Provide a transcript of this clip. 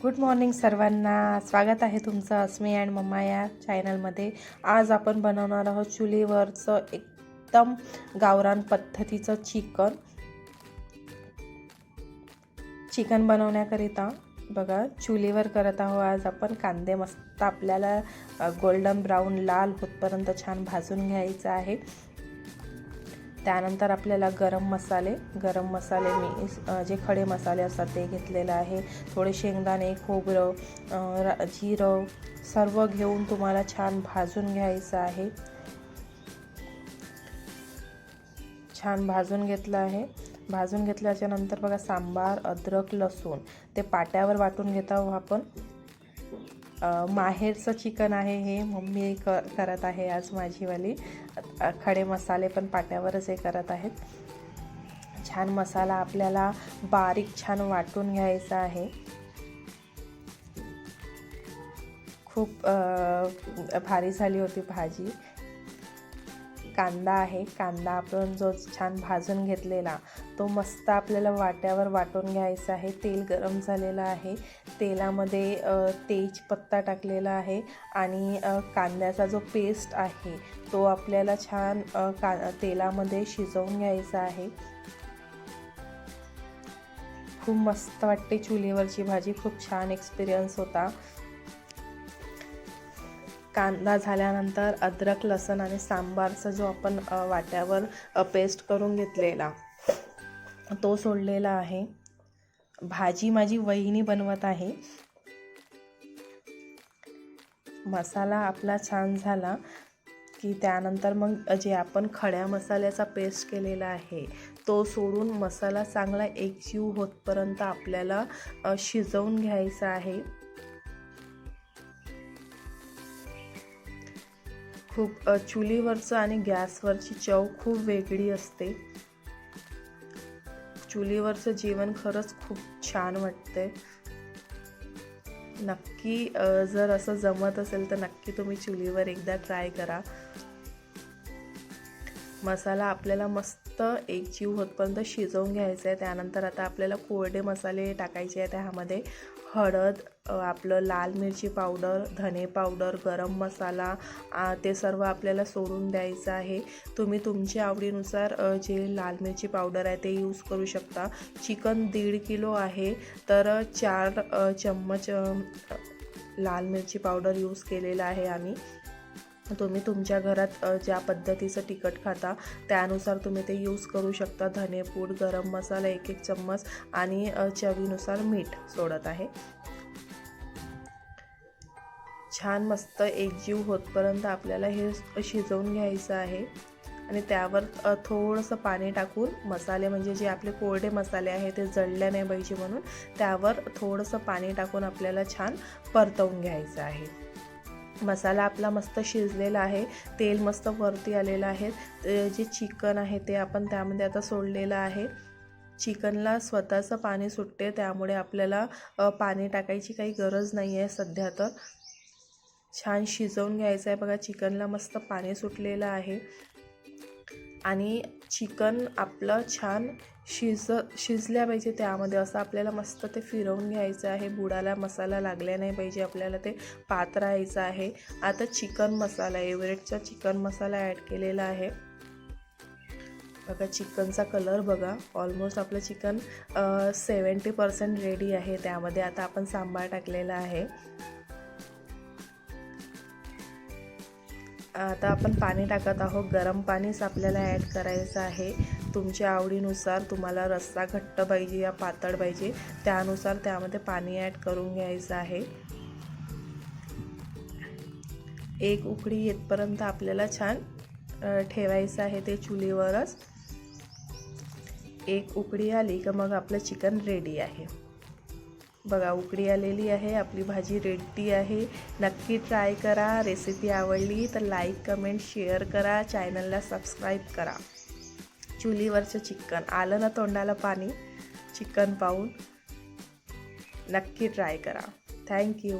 Good morning सर्वांना. स्वागत आहे तुमचं अस्मी अँड मम्मा या चॅनलमध्ये आज आपण बनवणार आहोत चुलीवरचं एकदम गावरान पद्धतीचं चिकन. चिकन बनवण्याकरिता बघा चुलीवर करत आहोत आज आपण कांदे मस्त आपल्याला गोल्डन ब्राऊन लाल होतपर्यंत छान भाजून घ्यायचं आहे. त्यानंतर आपल्याला गरम मसाले गरम मसाले मी जे खडे मसाले असतात ते घेतलेलं आहे. थोडे शेंगदाणे खोबरं जिरं सर्व घेऊन तुम्हाला छान भाजून घ्यायचं आहे. छान भाजून घेतलं आहे. भाजून घेतल्याच्या नंतर बघा सांबार अद्रक लसूण ते पाट्यावर वाटून घेत आहोत आपण. माहेरचं चिकन आहे हे मम्मी क करत आहे आज माझीवाली खडे मसाले पण पाट्यावरच हे करत आहेत. छान मसाला आपल्याला बारीक छान वाटून घ्यायचा आहे. खूप भारी झाली होती भाजी. कांदा आहे. कांदा आपण जो छान भाजून घेतलेला तो मस्त आपल्याला वाट्यावर वाटून घ्यायचा आहे. तेल गरम झालेलं आहे. तेलामध्ये तेजपत्ता टाकलेला आहे आणि कांद्याचा जो पेस्ट आहे तो आपल्याला छान का तेलामध्ये शिजवून घ्यायचा आहे. खूप मस्त वाटते चुलीवरची भाजी. खूप छान एक्सपिरियन्स होता. कांदा झाल्यानंतर अद्रक लसण आणि सांबारचा जो आपण वाट्यावर पेस्ट करून घेतलेला तो सोडलेला आहे. भाजी माझी वहिनी बनवत आहे. मसाला आपला छान झाला की त्यानंतर मग जे आपण खड्या मसाल्याचा पेस्ट केलेला आहे तो सोडून मसाला चांगला एकजीव होतपर्यंत आपल्याला शिजवून घ्यायचा आहे. खूप चुलीवरचं आणि गॅसवरची चव खूप वेगळी असते. चुलीवरचं जेवण खरंच खूप छान वाटते नक्की जर असं जमत असेल तर नक्की तुम्ही चुलीवर एकदा ट्राय करा. मसाला आपल्याला मस्त एकजीव होतपर्यंत शिजवून घ्यायचा आहे. त्यानंतर आता आपल्याला कोरडे मसाले टाकायचे आहे त्यामध्ये हळद आपलं लाल मिरची पावडर धने पावडर गरम मसाला ते सर्व आपल्याला सोडून द्यायचं आहे. तुम्ही तुमच्या आवडीनुसार जे लाल मिरची पावडर आहे ते यूज करू शकता. चिकन दीड किलो आहे. तर चार चम्मच लाल मिरची पावडर यूज केलेला आहे आम्ही. तुम्ही तुमच्या घरात ज्या पद्धतीचं तिखट खाता त्यानुसार तुम्ही ते यूज करू शकता. धनेपूड गरम मसाला एक एक चम्मच आणि चवीनुसार मीठ सोडत आहे. छान मस्त एकजीव होतपर्यंत आपल्याला हे शिजवून घ्यायचं आहे. आणि त्यावर थोडंसं पाणी टाकून मसाले म्हणजे जे आपले कोरडे मसाले आहे ते जळले नाही पाहिजे म्हणून त्यावर थोडंसं पाणी टाकून आपल्याला छान परतवून घ्यायचं आहे. मसाला आपला मस्त शिजलेला आहे तेल मस्त वरती आलेलं आहे ते जे चिकन आहे ते आपण त्यामध्ये आता सोडलेलं आहे. चिकनला स्वतःचं पाणी सुटते त्यामुळे आपल्याला पाणी टाकायची काही गरज नाही आहे सध्या तर. छान शिजवून घ्यायचं आहे बघा चिकनला मस्त पाणी सुटलेलं आहे. आणि चिकन आपलं छान शिज शिजल्या पाहिजे त्यामध्ये. असं आपल्याला मस्त ते फिरवून घ्यायचं आहे. बुडाला मसाला लागल्या नाही पाहिजे. आपल्याला ते पात्रायचं आहे. आता चिकन मसाला एव्हरेटचा चिकन मसाला ॲड केलेला आहे. बघा चिकनचा कलर बघा. ऑलमोस्ट आपलं चिकन सेवन्टी पर्सेंट रेडी आहे. त्यामध्ये आता आपण सांबार टाकलेला आहे. आता आपण पाणी टाकत आहोत. गरम पाणीच आपल्याला ॲड करायचं आहे. तुमच्या आवडीनुसार तुम्हाला रस्सा घट्ट पाहिजे या पातळ पाहिजे. त्यानुसार त्यामध्ये पाणी ॲड करून घ्यायचं आहे. एक उकडी येतपर्यंत आपल्याला छान ठेवायचं आहे ते चुलीवरच. एक उकडी आली का मग आपलं चिकन रेडी आहे. बघा उकडी आलेली आहे आपली भाजी रेडी आहे. नक्की ट्राय करा रेसिपी आवडली तर लाईक कमेंट शेअर करा. चॅनलला सबस्क्राईब करा. चुलीवरचं चिकन आलं ना तोंडाला पाणी? चिकन पाहून नक्की ट्राय करा. थँक्यू